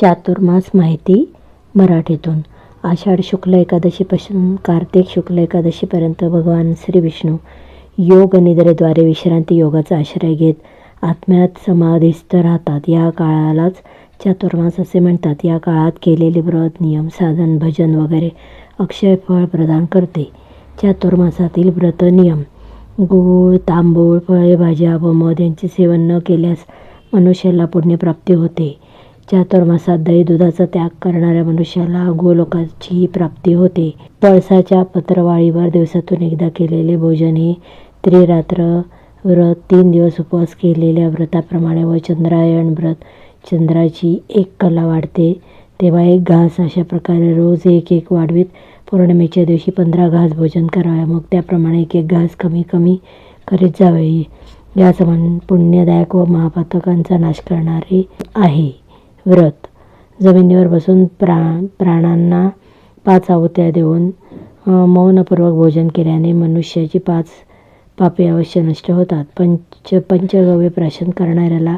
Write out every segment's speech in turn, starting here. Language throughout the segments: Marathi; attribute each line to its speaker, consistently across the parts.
Speaker 1: चातुर्मास माहिती मराठीतून. आषाढ शुक्ल एकादशीपासून कार्तिक शुक्ल एकादशीपर्यंत भगवान श्री विष्णू योग निद्रेद्वारे विश्रांती योगाचा आश्रय घेत आत्म्यात समाधिस्थ राहतात. या काळालाच चातुर्मास असे म्हणतात. या काळात केलेले व्रत नियम साधन भजन वगैरे अक्षय फळ प्रदान करते. चातुर्मासातील व्रत नियम. गूळ तांबूळ फळे भाज्या व मध यांचे सेवन न केल्यास मनुष्याला पुण्यप्राप्ती होते. चातुर्मासात दही दुधाचा त्याग करणाऱ्या मनुष्याला गोलोकाची प्राप्ती होते. पळसाच्या पत्रवाळीवर दिवसातून एकदा केलेले भोजन हे त्रिरात्र व्रत तीन दिवस उपवास केलेल्या व्रताप्रमाणे व चंद्रायण व्रत चंद्राची एक कला वाढते. तेव्हा एक घास अशा प्रकारे रोज एक एक वाढवीत. पौर्णिमेच्या दिवशी पंधरा घास भोजन करावे. मग त्याप्रमाणे एक एक घास कमी कमी करीत जावे. या समान पुण्यदायक व महापातकांचा नाश करणारे आहे. व्रत. जमिनीवर बसून प्रा प्राणांना पाच आहुत्या देऊन मौनपूर्वक भोजन केल्याने मनुष्याची पाच पापे अवश्य नष्ट होतात. पंच पंचगव्य प्राशन करणाऱ्याला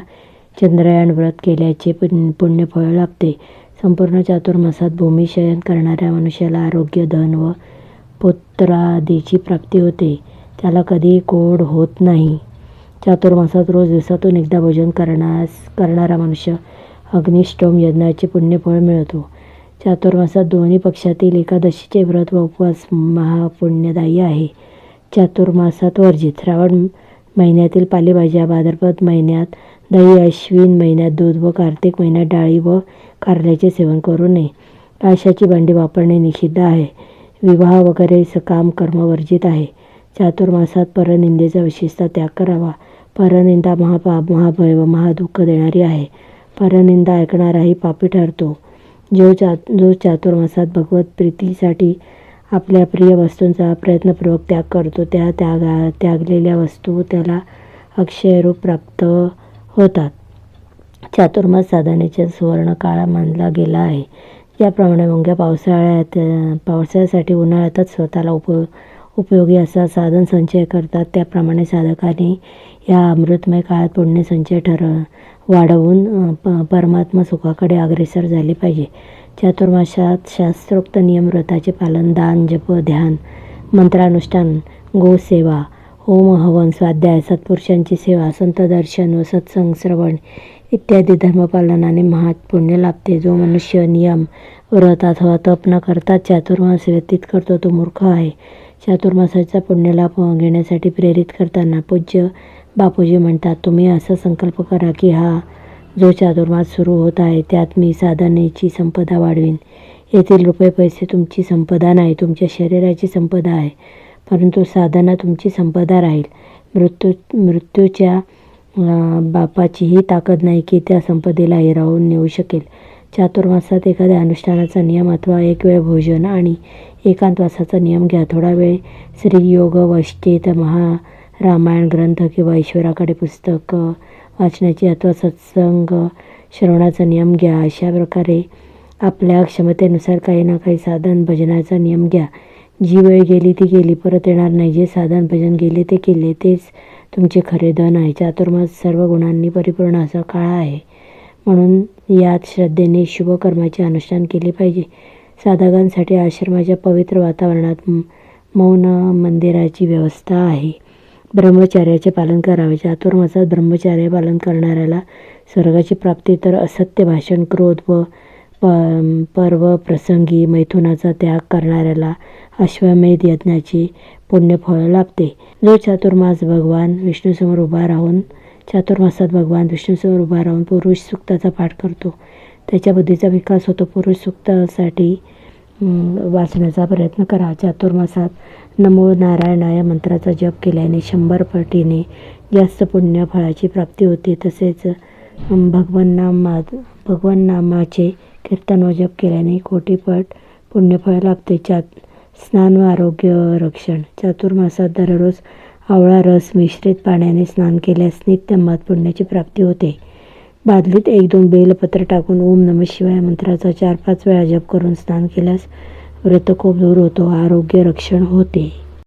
Speaker 1: चंद्रयान व्रत केल्याचे पुण्य पुण्यफळ लाभते. संपूर्ण चातुर्मासात भूमिशयन करणाऱ्या मनुष्याला आरोग्य धन व पुत्रादीची प्राप्ती होते. त्याला कधी कोड होत नाही. चातुर्मासात रोज दिवसातून एकदा भोजन करण्यास करणारा मनुष्य अग्निष्टोम यज्ञाचे पुण्यफळ मिळतो. चातुर्मासात दोन्ही पक्षातील एकादशीचे व्रत व उपवास महापुण्यदायी आहे. चातुर्मासात वर्जित. श्रावण महिन्यातील पालेभाज्या भाद्रपद महिन्यात दही अश्विन महिन्यात दूध व कार्तिक महिन्यात डाळी व कारल्याचे सेवन करू नये. काशाची भांडी वापरणे निषिद्ध आहे. विवाह वगैरे सकाम कर्म वर्जित आहे. चातुर्मासात परनिंदेचा विशेषतः त्याग करावा. परनिंदा महापाप महाभय व महादुःख देणारी आहे. परनिंदा ऐकणाराही पापी ठरतो. जो चा जो चातुर्मासात भगवत प्रीतीसाठी आपल्या प्रिय वस्तूंचा प्रयत्नपूर्वक त्याग करतो त्या त्यागा त्यागलेल्या वस्तू त्याला अक्षयरूप प्राप्त होतात. चातुर्मास साधनेचा सुवर्णकाळ मानला गेला आहे. याप्रमाणे मुंग्या पावसाळ्यात पावसाळ्यासाठी उन्हाळ्यातच स्वतःला उप उपयोगी असा साधन संचय करतात. त्याप्रमाणे साधकांनी या अमृतमय काळात पुण्य संचय ठर वाढवून प परमात्मा सुखाकडे अग्रेसर झाले पाहिजे. चातुर्मासात शास्त्रोक्त नियम व्रताचे पालन दान जप ध्यान मंत्रानुष्ठान गोसेवा होम हवन स्वाध्याय सत्पुरुषांची सेवा संत दर्शन व सत्संग श्रवण इत्यादी धर्मपालनाने महात पुण्य लाभते. जो मनुष्य नियम व्रत अथवा तप न करता चातुर्मास व्यतीत करतो तो मूर्ख आहे. चातुर्मासाचा पुण्यलाभ घेण्यासाठी प्रेरित करताना पूज्य बापूजी म्हणतात तुम्ही असा संकल्प करा की हा जो चातुर्मास सुरू होत आहे त्यात मी साधनेची संपदा वाढवीन. येथील रुपये पैसे तुमची संपदा नाही तुमच्या शरीराची संपदा आहे परंतु साधना तुमची संपदा राहील. मृत्यू मृत्यूच्या बापाचीही ताकद नाही की त्या संपदेला हिरावून नेऊ शकेल. चातुर्मासात एखाद्या अनुष्ठानाचा नियम अथवा एक वेळ भोजन आणि एकांतवासाचा नियम घ्या. थोडा वेळ श्रीयोग वश्चेत महा रामायण ग्रंथ किंवा ईश्वराकडे पुस्तक वाचण्याची अथवा सत्संग श्रवणाचा नियम घ्या. अशा प्रकारे आपल्या क्षमतेनुसार काही ना काही साधन भजनाचा नियम घ्या. जी वेळ गेली ती गेली परत येणार नाही. जे साधन भजन गेले ते केले तेच तुमचे खरे धन आहे. चातुर्मास सर्व गुणांनी परिपूर्ण असा काळ आहे. म्हणून यात श्रद्धेने शुभकर्माचे अनुष्ठान केले पाहिजे. साधकांसाठी आश्रमाच्या पवित्र वातावरणात मौन मंदिराची व्यवस्था आहे. ब्रह्मचार्याचे पालन करावे. चातुर्मासात ब्रह्मचार्य पालन करणाऱ्याला स्वर्गाची प्राप्ती तर असत्य भाषण क्रोध व प पर्व प्रसंगी मैथुनाचा त्याग करणाऱ्याला अश्वमेध यज्ञाची पुण्यफळ लाभते. जो चातुर्मास भगवान विष्णूसमोर उभा राहून चातुर्मासात भगवान विष्णूसमोर उभा राहून पुरुष सुक्ताचा पाठ करतो त्याच्या बुद्धीचा विकास होतो. पुरुष सुक्तासाठी वाचण्याचा प्रयत्न करा चातुर्मासात नमो या मंत्राचा जप केल्याने शंभर पटीने जास्त पुण्य फळाची प्राप्ती होते. तसेच अं, भगवन नामा भगवन नामाचे कीर्तन व जप केल्याने कोटीपट पुण्यफळ लाभते. चात स्नान व आरोग्य रक्षण. चातुर्मासात दररोज आवळा रस मिश्रित पाण्याने स्नान केल्यास नित्यमात पुण्याची प्राप्ती होते. बादलीत एक दोन बेलपत्र टाकून ओम नम शिवाय मंत्राचा चार पाच वेळा जप करून स्नान केल्यास व्रतकोप दूर होतो आरोग्य रक्षण होते.